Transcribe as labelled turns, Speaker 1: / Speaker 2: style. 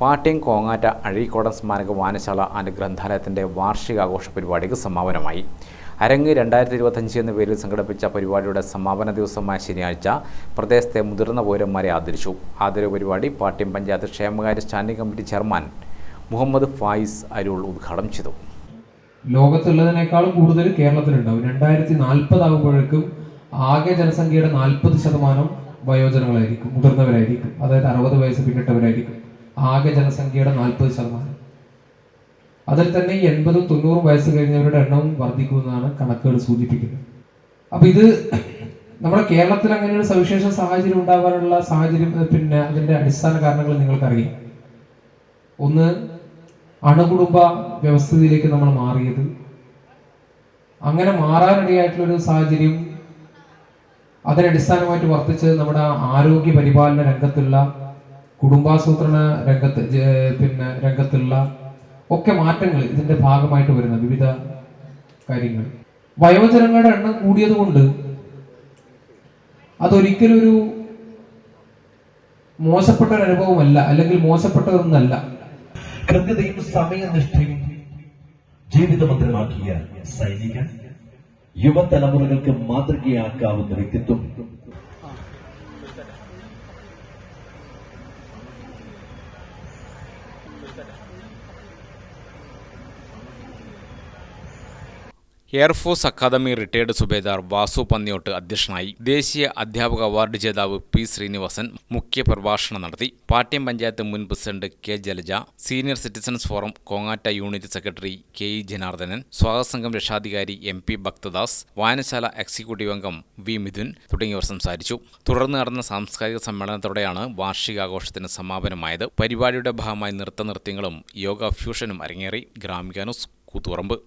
Speaker 1: പാട്യം കോങ്ങാറ്റ അഴീക്കോടൻ സ്മാരക വായനശാല ആൻഡ് ഗ്രന്ഥാലയത്തിന്റെ വാർഷികാഘോഷ പരിപാടിക്ക് സമാപനമായി. അരങ്ങ് രണ്ടായിരത്തി ഇരുപത്തഞ്ച് എന്ന പേരിൽ സംഘടിപ്പിച്ച പരിപാടിയുടെ സമാപന ദിവസമായ ശനിയാഴ്ച പ്രദേശത്തെ മുതിർന്ന പൗരന്മാരെ ആദരിച്ചു. ആദരവ് പരിപാടി പാട്യം പഞ്ചായത്ത് ക്ഷേമകാര്യ standing committee chairman Muhammad Fayis Arul ഉദ്ഘാടനം ചെയ്തു.
Speaker 2: ലോകത്തുള്ളതിനേക്കാളും കൂടുതൽ കേരളത്തിലുണ്ടാവും. രണ്ടായിരത്തി നാൽപ്പത് ആകുമ്പോഴേക്കും ആകെ ജനസംഖ്യയുടെ നാൽപ്പത് ശതമാനം വയോജനങ്ങളായിരിക്കും മുതിർന്നവരായിരിക്കും. അതായത് അറുപത് വയസ്സ് പിന്നിട്ടവരായിരിക്കും. ആകെ ജനസംഖ്യയുടെ നാൽപ്പത് ശതമാനം. അതിൽ തന്നെ എൺപതും തൊണ്ണൂറും വയസ്സ് കഴിഞ്ഞവരുടെ എണ്ണവും വർദ്ധിക്കുമെന്നാണ് കണക്കുകൾ സൂചിപ്പിക്കുന്നത്. അപ്പൊ ഇത് നമ്മുടെ കേരളത്തിൽ അങ്ങനെ ഒരു സവിശേഷ സാഹചര്യം ഉണ്ടാകാനുള്ള സാഹചര്യം പിന്നെ അതിന്റെ അടിസ്ഥാന കാരണങ്ങൾ നിങ്ങൾക്കറിയാം. ഒന്ന് അണുകുടുംബ വ്യവസ്ഥിതിയിലേക്ക് നമ്മൾ മാറിയത്. അങ്ങനെ മാറാനിടയായിട്ടുള്ള ഒരു സാഹചര്യം അതിനടിസ്ഥാനമായിട്ട് വർത്തിച്ച് നമ്മുടെ ആരോഗ്യ പരിപാലന രംഗത്തുള്ള കുടുംബാസൂത്രണ രംഗത്ത് പിന്നെ രംഗത്തുള്ള ഒക്കെ മാറ്റങ്ങൾ ഇതിന്റെ ഭാഗമായിട്ട് വരുന്ന വിവിധ കാര്യങ്ങൾ. വയോജനങ്ങളുടെ എണ്ണം കൂടിയത് കൊണ്ട് ഒരു മോശപ്പെട്ട ഒരു അനുഭവമല്ല അല്ലെങ്കിൽ മോശപ്പെട്ടതൊന്നല്ല.
Speaker 3: കൃത്യതയും സമയനിഷ്ഠയും ജീവിതമന്ത്രമാക്കിയ സൈനികൻ യുവതലമുറകൾക്ക് മാതൃകയാക്കാവുന്ന വ്യക്തിത്വം চেষ্টা
Speaker 1: air force academy retired Subedar Vasu പന്നിയോട്ട് അധ്യക്ഷനായി. ദേശീയ അധ്യാപക അവാർഡ് ജേതാവ് പി ശ്രീനിവാസൻ മുഖ്യ പ്രഭാഷണം നടത്തി. പാട്യം പഞ്ചായത്ത് മുൻ president K Jalaja senior citizens forum Kongatta unit secretary K E Janardanan സ്വാഗത സംഘം രക്ഷാധികാരി എം പി ഭക്തദാസ് വായനശാല എക്സിക്യൂട്ടീവ് അംഗം വി മിഥുൻ തുടങ്ങിയവർ സംസാരിച്ചു. തുടർന്ന് നടന്ന സാംസ്കാരിക സമ്മേളനത്തോടെയാണ് വാർഷികാഘോഷത്തിന് സമാപനമായത്. പരിപാടിയുടെ ഭാഗമായി നൃത്തനൃത്യങ്ങളും യോഗ ഫ്യൂഷനും അരങ്ങേറി. ഗ്രാമിക ന്യൂസ് കൂത്തുപറമ്പ്.